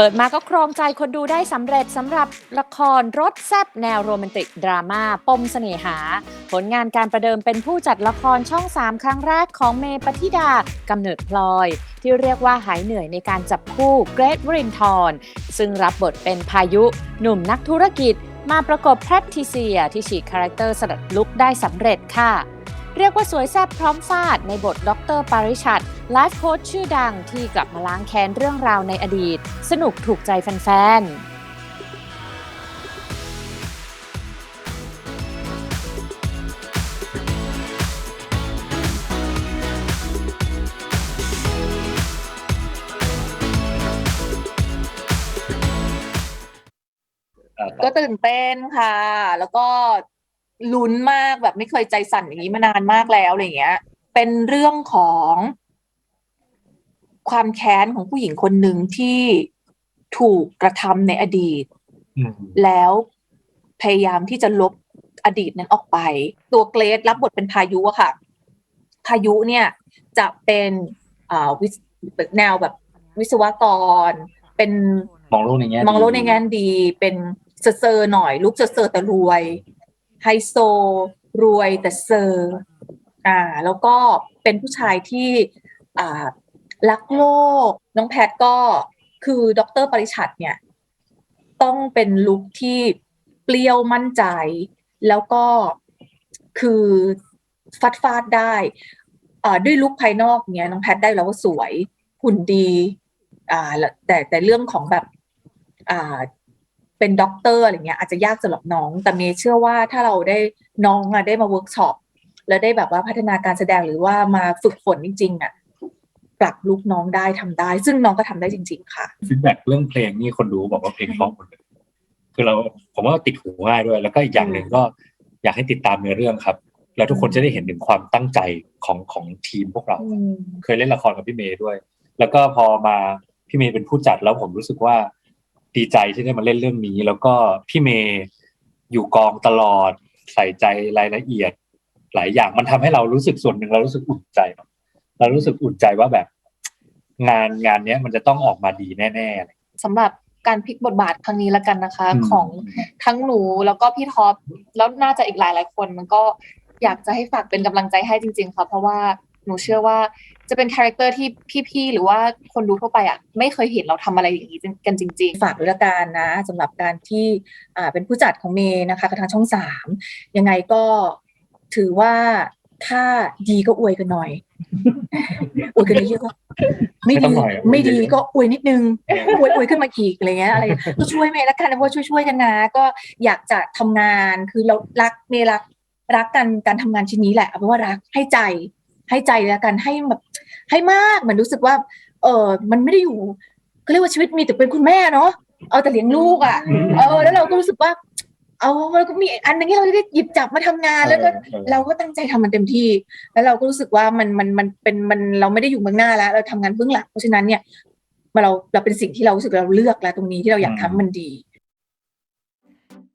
เปิดมาก็ครองใจคนดูได้สำเร็จสำหรับละครรถแซบแนวโรแมนติก ดราม่าปมเสน่หา ผลงานการประเดิมเป็นผู้จัดละครช่อง 3 ครั้งแรกของเมย์ปฏิดากำเนิดพลอย ที่เรียกว่าหายเหนื่อยในการจับคู่เกรทวรินทร์ซึ่งรับบทเป็นพายุ หนุ่มนักธุรกิจ มาประกบแพทริเซียที่ฉีกคาแรคเตอร์สลัดลุกได้สำเร็จค่ะ เรียกว่าสวยแซ่บพร้อมฟาดในบทดรปาริชัดไลฟ์โค้ชชื่อดังที่กลับมาล้างแค้นเรื่องราวในอดีต สนุกถูกใจแฟนๆอ่าก็ตื่นเต้นค่ะ แล้วก็ ลุ้นมากแบบไม่เคยใจสั่นอย่างนี้มานานมากแล้วอะไรเงี้ย เป็นเรื่องของความแค้นของผู้หญิงคนหนึ่งที่ถูกกระทำในอดีตอืมแล้วพยายามที่จะลบอดีตนั้นออกไป ตัวเกรดรับบทเป็นพายุอะค่ะ พายุเนี่ยจะเป็นอ่าวิศแนวแบบวิศวกร เป็นมองโลกในแง่ดีมองโลกในแง่ดี เป็นเซอร์ๆหน่อยลุกเซอร์ๆแต่รวย ไฮโซ รวยแต่เซอร์อ่าแล้วก็เป็นผู้ชายที่อ่ารักโลก น้องแพทก็คือดรปริชัดเนี่ย ต้องเป็นลุคที่เปรี้ยวมั่นใจ แล้วก็คือฟัดฟาดได้อ่าด้วยลุคภายนอกเนี่ยน้องแพทได้แล้วว่าสวยหุ่นดี อ่าแต่แต่เรื่องของแบบ อ่า เป็นด็อกเตอร์อะไรเงี้ยอาจจะยากสำหรับน้อง แต่เมย์เชื่อว่าถ้าเราได้น้องอะได้มาเวิร์กช็อปแล้วได้แบบว่าพัฒนาการแสดงหรือว่ามาฝึกฝนจริงๆอะปรับลุกน้องได้ทำได้ ซึ่งน้องก็ทำได้จริง ๆ ค่ะฟีดแบ็กเรื่องเพลงนี่คนดูบอกว่าเพลงเพราะหมดเลยคือเราผมว่าติดหูง่ายด้วย แล้วก็อีกอย่างหนึ่งก็อยากให้ติดตามเนื้อเรื่องครับ แล้วทุกคนจะได้เห็นถึงความตั้งใจของของทีมพวกเราอืมเคยเล่นละครกับพี่เมย์ด้วย แล้วก็พอมาพี่เมย์เป็นผู้จัดแล้วผมรู้สึกว่า ดีใจที่ได้มาเล่นเรื่องนี้ แล้วก็พี่เมย์อยู่กองตลอด ใส่ใจรายละเอียด หลายอย่างมันทำให้เรารู้สึกส่วนหนึ่งเรารู้สึกอุ่นใจเนอะเรารู้สึกอุ่นใจว่าแบบ งานงานเนี้ยมันจะต้องออกมาดีแน่ๆสำหรับการพลิกบทบาทครั้งนี้แล้วกันนะคะอืมของทั้งหนูแล้วก็พี่ท็อปแล้วน่าจะอีกหลายหลายๆคนมันก็อยากจะให้ฝากเป็นกำลังใจให้จริง ๆค่ะเพราะว่า หนูเชื่อว่าจะเป็นคาแรคเตอร์ที่พี่ๆหรือว่าคนดูทั่วไปอะไม่เคยเห็นเราทำอะไรอย่างนี้กันจริง ๆ ฝากด้วยละกันนะสำหรับการที่อ่าเป็นผู้จัดของเมย์นะคะกับทางช่องสามยังไงก็ถือว่าถ้าดีก็อวยกันหน่อยอวยกันเยอะๆก็ไม่ไม่ต้ดีองหน่อยไม่ดีอวยเยอะๆก็อวยนิดนึงอวยอวยขึ้นมาอีกอะไรเงี้ยอะไรก็ช่วยเมย์ละกันนะเพราะว่าช่วยช่วยๆกันนะก็อยากจะทำงานคือเรารักเมย์รักรักกันการทำงานชิ้นนี้แหละเอาเป็นว่ารักให้ใจ ให้ใจแล้วกันให้แบบให้มากเหมือนรู้สึกว่า เออมันไม่ได้อยู่เขาเรียกว่าชีวิตมีแต่เป็นคุณแม่เนาะเอาแต่เลี้ยงลูกอะเออแล้วเราก็รู้สึกว่า เอามันก็มีอันหนึงที่เราได้หยิบจับมาทำงานแล้วก็เออเราก็ตั้งใจทำมันเต็มที่ แล้วเราก็รู้สึกว่ามันมันมันเป็นมันเราไม่ได้อยู่เบื้องหน้าแล้ว เราทำงานเบื้องหลังเพราะฉะนั้นเนี่ยมาเราเราเป็นสิ่งที่เรารู้สึกเราเลือกแล้วตรงนี้ที่เราอยากทำมันดี